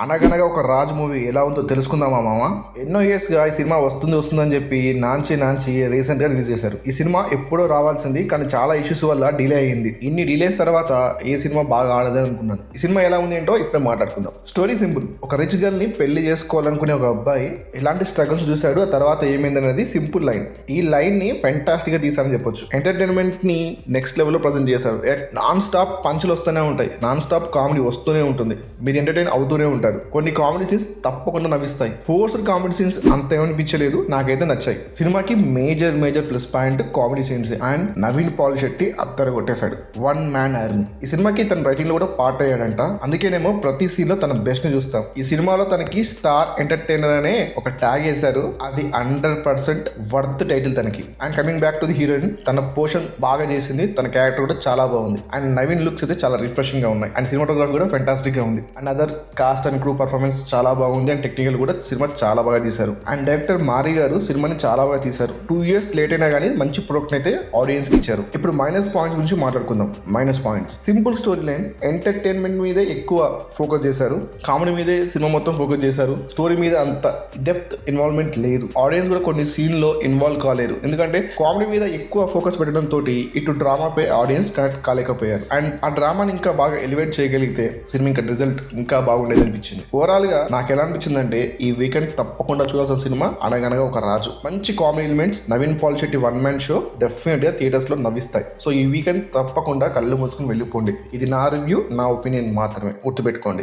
అనగనగా ఒక రాజ్ మూవీ ఎలా ఉందో తెలుసుకుందామా మామ? ఎన్నో ఇయర్స్గా ఈ సినిమా వస్తుంది వస్తుందని చెప్పి నాంచి నాంచి రీసెంట్గా రిలీజ్ చేశారు. ఈ సినిమా ఎప్పుడో రావాల్సింది కానీ చాలా ఇష్యూస్ వల్ల డిలే అయ్యింది. ఇన్ని డిలేస్ తర్వాత ఏ సినిమా బాగా ఆడదే అనుకున్నాను. ఈ సినిమా ఎలా ఉంది ఏంటో ఇప్పుడే మాట్లాడుకుందాం. స్టోరీ సింపుల్ ఒక రిచ్ గర్ల్ని పెళ్ళి చేసుకోవాలనుకునే ఒక అబ్బాయి ఎలాంటి స్ట్రగుల్స్ చూశాడు ఆ తర్వాత ఏమైంది అనేది సింపుల్ లైన్ ఈ లైన్ని ఫెంటాస్టిక్గా తీసారని చెప్పొచ్చు. ఎంటర్టైన్మెంట్ని నెక్స్ట్ లెవెల్లో ప్రజెంట్ చేశారు. నాన్ స్టాప్ పంచులు వస్తూనే ఉంటాయి. నాన్ స్టాప్ కామెడీ వస్తూనే ఉంటుంది. మీరు ఎంటర్టైన్ అవుతూనే ఉంటారు కొన్ని కామెడీ సీన్స్ తప్పకుండా నవ్విస్తాయి. ఫోర్స్డ్ కామెడీ సీన్స్ అంత ఏమనిపించలేదు నాకైతే నచ్చాయి. సినిమాకి major major plus point comedy scenes and Naveen Polishetty అత్తర కొట్టేశాడు. One man army. ఈ సినిమాకి తన రైటింగ్లో కూడా పార్ట్ అయ్యాడంట. అందుకేనేమో ప్రతి సీన్లో తన బెస్ట్ని చూస్తాం. ఈ సినిమాలో తనకి స్టార్ ఎంటర్టైనర్ అనే ఒక ట్యాగ్ వేశారు. అది హండ్రెడ్ పర్సెంట్ వర్త్ టైటిల్ తనకి. And coming back to the heroine తన పోర్షన్ బాగా చేసింది. తన క్యారెక్టర్ కూడా చాలా బాగుంది. అండ్ నవీన్ లుక్స్ అయితే చాలా రిఫ్రెషింగ్గా ఉన్నాయి. అండ్ సినిమాటోగ్రఫీ కూడా ఫెంటాస్టిక్గా ఉంది. And other cast and crew performance చాలా బాగుంది అండ్ టెక్నికల్ కూడా సినిమా చాలా బాగా తీశారు. అండ్ డైరెక్టర్ మారి గారు సినిమాని చాలా బాగా తీశారు. టూ ఇయర్స్ లేట్ అయినా కానీ మంచి ప్రొడక్ట్ అయితే ఆడియన్స్కి ఇచ్చారు. ఇప్పుడు మైనస్ పాయింట్స్ గురించి మాట్లాడుకుందాం. Minus points simple story line entertainment మీదే ఎక్కువ ఫోకస్ చేశారు. కామెడీ మీదే సినిమా మొత్తం ఫోకస్ చేశారు. స్టోరీ మీద అంత డెప్త్ ఇన్వాల్వ్మెంట్ లేదు. ఆడియన్స్ కూడా కొన్ని సీన్లో ఇన్వాల్వ్ కాలేరు ఎందుకంటే కామెడీ మీద ఎక్కువ ఫోకస్ పెట్టడం తోటి ఇటు డ్రామాపై ఆడియన్స్ కనెక్ట్ కాలేకపోయారు. అండ్ ఆ డ్రామాని ఇంకా బాగా ఎలివేట్ చేయగలిగితే సినిమా ఇంకా రిజల్ట్ ఇంకా బాగుండేది అనిపించింది. ఓవరాల్గా నాకు ఎలా అనిపించిందంటే ఈ వీకెండ్ తప్పకుండా చూడాల్సిన సినిమా అనగనగా ఒక రాజు. మంచి comedy elements Naveen Polishetty one man show డెఫినెట్గా థియేటర్స్లో నవ్విస్తాయి. సో ఈ వీకెండ్ తప్పకుండా కళ్ళు మూసుకుని వెళ్ళిపోండి. ఇది నా రివ్యూ నా ఒపీనియన్ మాత్రమే. గుర్తుపెట్టుకోండి.